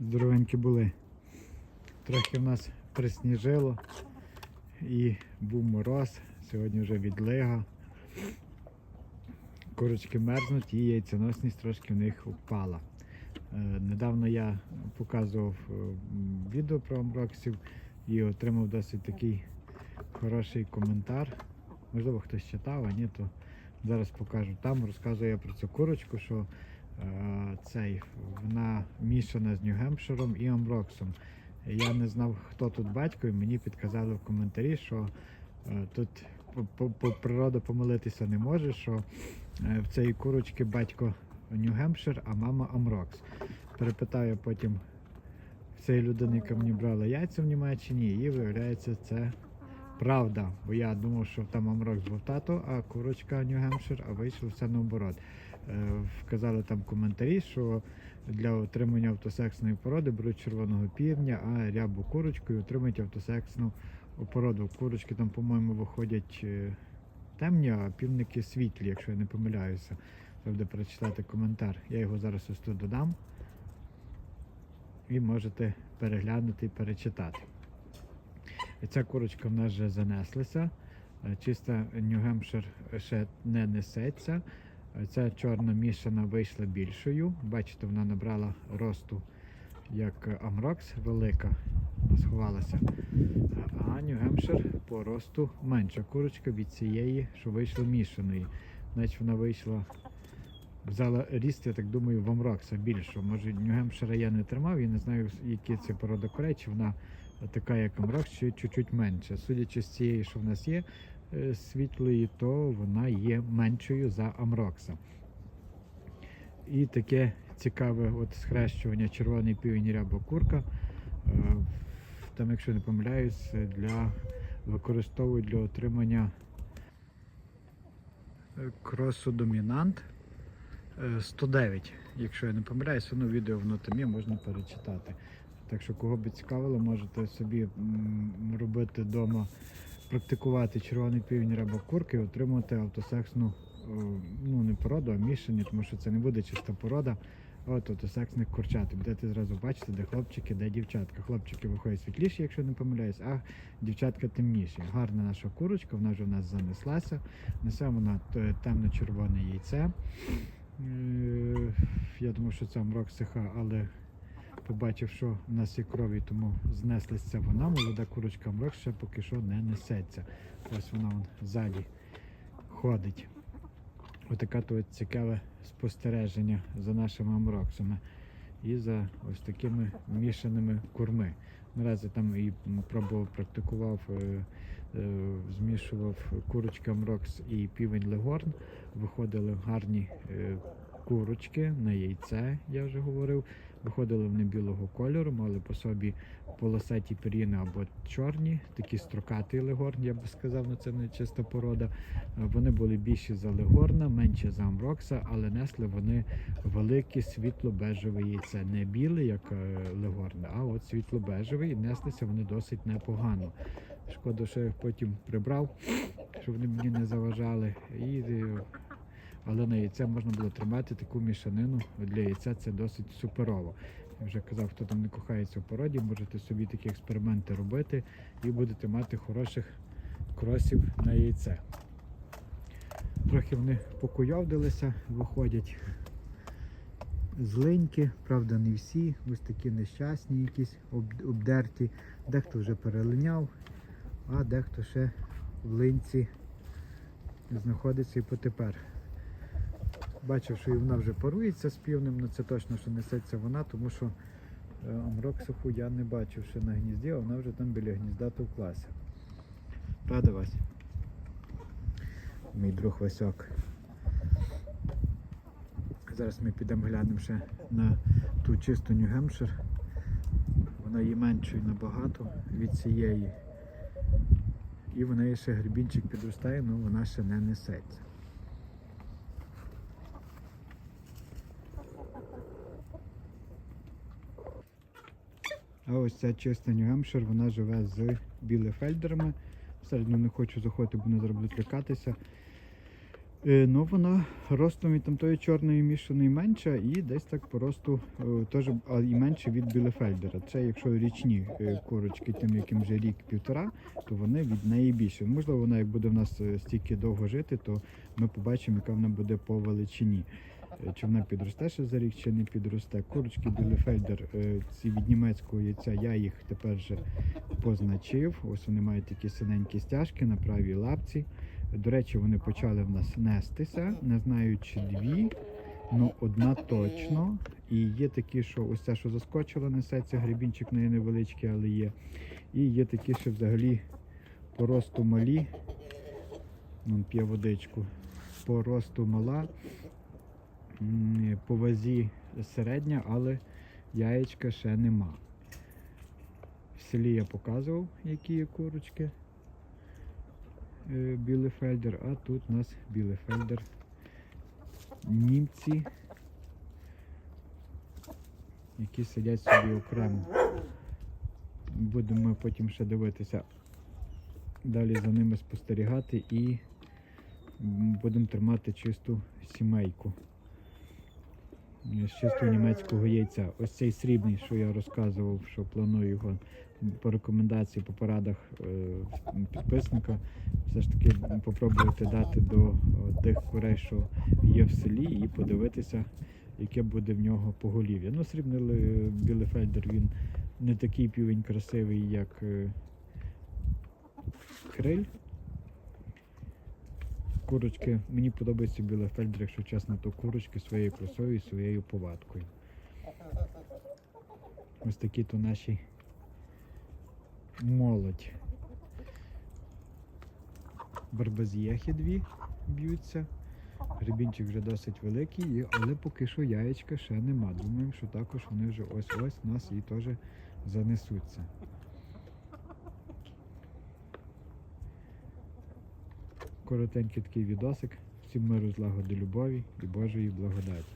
здоровенькі були. Трохи в нас присніжило і був мороз, сьогодні вже відлига. Курочки мерзнуть і яйценосність трошки в них впала. Е, Недавно я показував е, відео про амброксів і отримав досить такий хороший коментар. Можливо, хтось читав, а ні, то зараз покажу. Там розказую я про цю курочку, що цей, вона мішана з Нью-Гемпширом і Амброксом. Я не знав, хто тут батько, і мені підказали в коментарі, що е, тут природа помилитися не може, що е, в цієї курочки батько Нью-Гемпшир, а мама Амрокс. Перепитав я потім в цієї людини, яка мені брала яйця в Німеччині, і виявляється, це правда. Бо я думав, що там Амрокс був тато, а курочка Нью-Гемпшир, а вийшло все наоборот. Е, Вказали там коментарі, що для отримання автосексної породи беруть червоного півня, а рябу курочку і отримують автосексну породу. Курочки там, по-моєму, виходять е, темні, а півники світлі, якщо я не помиляюся. Треба буде перечитати коментар. Я його зараз ось тут додам. І можете переглянути і перечитати. Ця курочка в нас вже занеслася. Е, Чиста Нью-Гемпшир ще не несеться. Е, Ця чорна мішана вийшла більшою. Бачите, вона набрала росту як Амрокс велика, сховалася. А Нью-Гемпшир по росту менша курочка від цієї, що вийшла мішаної. Значить вона вийшла, взяла ріст, я так думаю, в Амрокса більшого. Може, Нью-Гемпшира я не тримав, я не знаю, які це порода курей, чи вона така, як Амрокс, чи чуть-чуть менша. Судячи з цієї, що в нас є е, світлої, то вона є меншою за Амрокса. І таке цікаве от схрещування червоний півень ряба курка. Е, Там, якщо не помиляюсь, для використовують для отримання е, кросу домінант е, 109. Якщо я не помиляюсь, воно відео воно там можна перечитати. Так що, кого би цікавило, можете собі робити вдома, практикувати червоний півень ряба курки і отримувати автосексну, е, ну не породу, а мішані, тому що це не буде чиста порода. От автосексних курчат. Будете зразу бачити, де хлопчики, де дівчатка. Хлопчики виходять світліші, якщо не помиляюсь, а дівчатка темніші. Гарна наша курочка, вона вже в нас занеслася. Несе вона темно-червоне яйце. Е, Я думав, що це амрок сиха, але побачив, що в нас є крові, тому знеслася вона. Молода курочка амрок ще поки що не несеться. Ось вона вон ззаді ходить. Отаке то цікаве спостереження за нашими амроксами і за ось такими мішаними курми. Наразі там і пробував, практикував, е, е, змішував курочка амрокс і півень легорн. Виходили гарні е, курочки на яйце, я вже говорив. Виходили вони білого кольору, мали по собі полосаті пір'їни або чорні, такі строкатий легорн, я би сказав, ну це не чиста порода. Е, Вони були більші за легорна, менші за амрокса, але несли вони велике світло-бежеве яйце. Не біле, як е, легорне, а от світло-бежеве, і неслися вони досить непогано. Шкода, що я їх потім прибрав, щоб вони мені не заважали. І, е, але на яйце можна було тримати таку мішанину. Для яйця це досить суперово. Я вже казав, хто там не кохається в породі, можете собі такі експерименти робити і будете мати хороших кросів на яйце. Трохи вони покуйовдилися, виходять злиньки, правда, не всі, ось такі нещасні, якісь обдерті. Дехто вже перелиняв, а дехто ще в линці знаходиться і потепер. Бачив, що і вона вже парується з півнем, але це точно, що несеться вона, тому що е, амроксиху я не бачив ще на гнізді, а вона вже там біля гнізда товклася. Правда, Вась? Мій друг Васьок. Зараз ми підемо глянемо ще на ту чисту Нью-Гемпшир. Вона є меншою набагато від цієї. І в неї ще грибінчик підростає, але вона ще не несеться. А ось ця чиста Нью-Гемпшир, вона живе з білефельдерами. Всередину не хочу заходити, бо вони зараз будуть лякатися. Е, Ну, вона ростом від там тої чорної мішаної менша і десь так по росту е, теж і менше від білефельдера. Це якщо річні е, курочки, тим яким вже рік-півтора, то вони від неї більше. Можливо, вона як буде в нас стільки довго жити, то ми побачимо, яка вона буде по величині. Е, Чи вона підросте ще за рік, чи не підросте. Курочки білефельдер, е, ці від німецького яйця, я їх тепер вже позначив. Ось вони мають такі синенькі стяжки на правій лапці. До речі, вони почали в нас нестися. Не знаю, чи дві, ну одна точно. І є такі, що ось ця, що заскочила, несеться, гребінчик в неї невеличкий, але є. І є такі, що взагалі по росту малі. Вон п'є водичку. По росту мала, по вазі середня, але яєчка ще нема. В селі я показував, які є курочки. Е, Білефельдер, а тут у нас Білефельдер. Німці, які сидять собі окремо. Будемо потім ще дивитися, далі за ними спостерігати і будемо тримати чисту сімейку. З чистого німецького яйця. Ось цей срібний, що я розказував, що планую його по рекомендації, по порадах е, підписника все ж таки попробувати дати до е, тих курей, що є в селі, і подивитися, яке буде в нього поголів'я. Ну, срібний білефельдер він не такий півень красивий, як е, криль. Курочки, мені подобається білефельдер, якщо чесно, то курочки своєю красою і своєю повадкою. Ось такі то наші молодь. Барбазіяхи дві б'ються. Гребінчик вже досить великий, але поки що яєчка ще нема. Думаю, що також вони вже ось-ось нас і теж занесуться. Коротенький такий відосик. Всім миру, злагоди, любові і Божої благодаті.